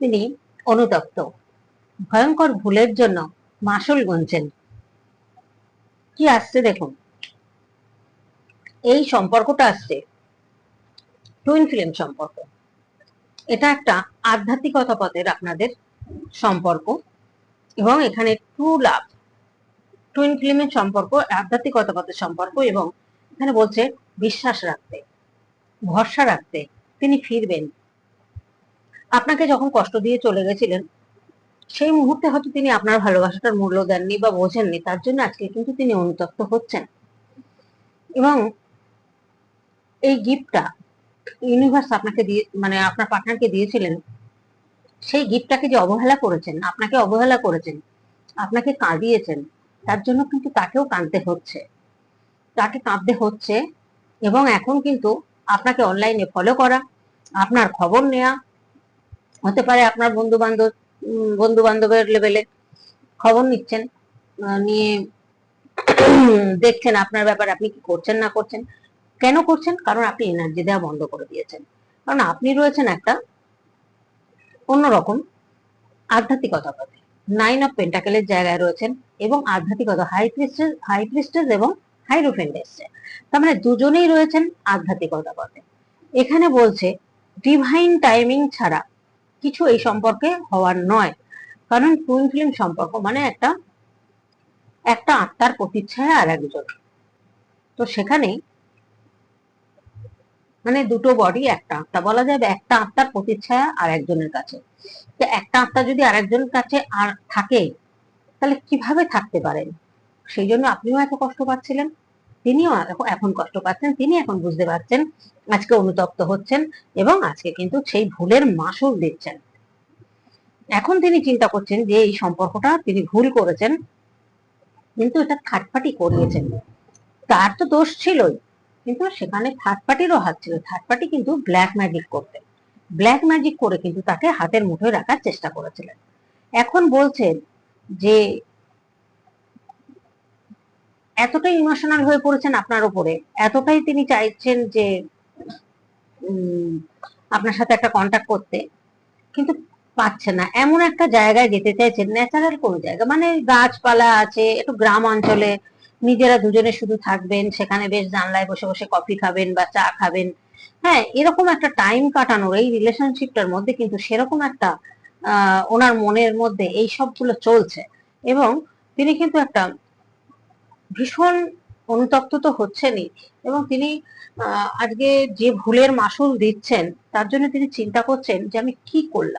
তিনি অনুতপ্ত। ভয়ঙ্কর ভুলের জন্য মাসুল গুনছেন। কি আসছে দেখুন। এই সম্পর্কটা আসছে। টুইন ফিল্ম সম্পর্ক। এটা একটা আধ্যাত্মিকতা পথের আপনাদের সম্পর্ক এবং এখানে ট্রু লাভ টুইন ফিল্মের সম্পর্ক, আধ্যাত্মিকতা পথের সম্পর্ক এবং এখানে বলছে বিশ্বাস রাখতে, ভরসা রাখতে তিনি ফিরবেন। আপনাকে যখন কষ্ট দিয়ে চলে গেছিলেন, সেই মুহূর্তে হয়তো তিনি আপনার ভালোবাসাটার মূল্য দেননি বা বোঝেননি, তার জন্য আজকে কিন্তু তিনি অনুতপ্ত হচ্ছেন। এবং এই গিফটটা ইউনিভার্স আপনাকে দিয়ে মানে আপনার পার্টনারকে দিয়েছিলেন, সেই গিফটটাকে যে অবহেলা করেছেন, আপনাকে অবহেলা করেছেন, আপনাকে কাঁদিয়েছেন, তার জন্য কিন্তু তাকেও কাঁদতে হচ্ছে। তাকে কাঁদতে হচ্ছে এবং এখন কিন্তু আপনাকে অনলাইনে ফলো করা, আপনার খবর নেওয়া হতে পারে আপনার বন্ধু বান্ধব বন্ধু বান্ধবের লেভেলে খবর নিচ্ছেন নিয়ে দেখছেন আপনার ব্যাপারে আপনি কি করছেন, না করছেন। কেন করছেন? কারণ আপনি এনার্জি দেওয়া বন্ধ করে দিয়েছেন। কারণ আপনি রয়েছেন একটা অন্যরকম আধ্যাত্মিকতা পথে নাইন অফ পেন্টাকেলের জায়গায় রয়েছেন এবং আধ্যাত্মিকতা হাই প্রিস্টেস হাই প্রিস্টেস এবং হাইরোফেন্ট এসছে তার মানে দুজনেই রয়েছেন আধ্যাত্মিকতা পথে এখানে বলছে ডিভাইন টাইমিং ছাড়া কিছু এই সম্পর্কে হওয়ার নয়। কারণ টুইন ফিল্ম সম্পর্ক মানে একটা একটা আত্মার প্রতিচ্ছায়া আর একজন। তো সেখানে মানে দুটো বডি একটা আত্মা, বলা যাবে একটা আত্মার প্রতিচ্ছায়া আর একজনের কাছে। তো একটা আত্মা যদি আরেকজনের কাছে আর থাকে, তাহলে কীভাবে থাকতে পারেন সেই জন্য আপনিও এত কষ্ট পাচ্ছিলেন। তিনিও এখন কষ্ট পাচ্ছেন, তিনি এখন বুঝতে পারছেন আজকে অনুতপ্ত হচ্ছেন এবং আজকে কিন্তু সেই ভুলের মাসুল দিচ্ছেন। এখন তিনি চিন্তা করছেন যে এই সম্পর্কটা তিনি ভুল করেছেন, কিন্তু এটা থাটপাটি করিয়েছেন। তার তো দোষ ছিলই, কিন্তু সেখানে থার্ড পার্টিরও হাত ছিল। থার্ড পার্টি কিন্তু ব্ল্যাক ম্যাজিক করতেন ব্ল্যাক ম্যাজিক করে কিন্তু তাকে হাতের মুঠোয় রাখার চেষ্টা করেছিলেন। এখন বলছেন যে এতটাই ইমোশনাল হয়ে পড়েছেন আপনার উপরে, এতটাই তিনি চাইছেন যে আপনার সাথে একটা কন্ট্যাক্ট করতে, কিন্তু পাচ্ছে না। এমন একটা জায়গায় যেতে চাইছেন ন্যাচারাল কোন জায়গা মানে গাছপালা আছে, একটু গ্রাম অঞ্চলে, নিজেরা দুজনে শুধু থাকবেন, সেখানে বেশ জানলায় বসে বসে কফি খাবেন বা চা খাবেন। হ্যাঁ এরকম একটা টাইম কাটানোর এই রিলেশনশিপটার মধ্যে কিন্তু সেরকম একটা ওনার মনের মধ্যে এই সবগুলো চলছে। এবং তিনি কিন্তু একটা ভীষণ অনুতপ্ত তো হচ্ছেনই এবং তিনি আজকে যে ভুলের মাসুল দিচ্ছেন, তার জন্য তিনি চিন্তা করছেন যে আমি কি করলাম।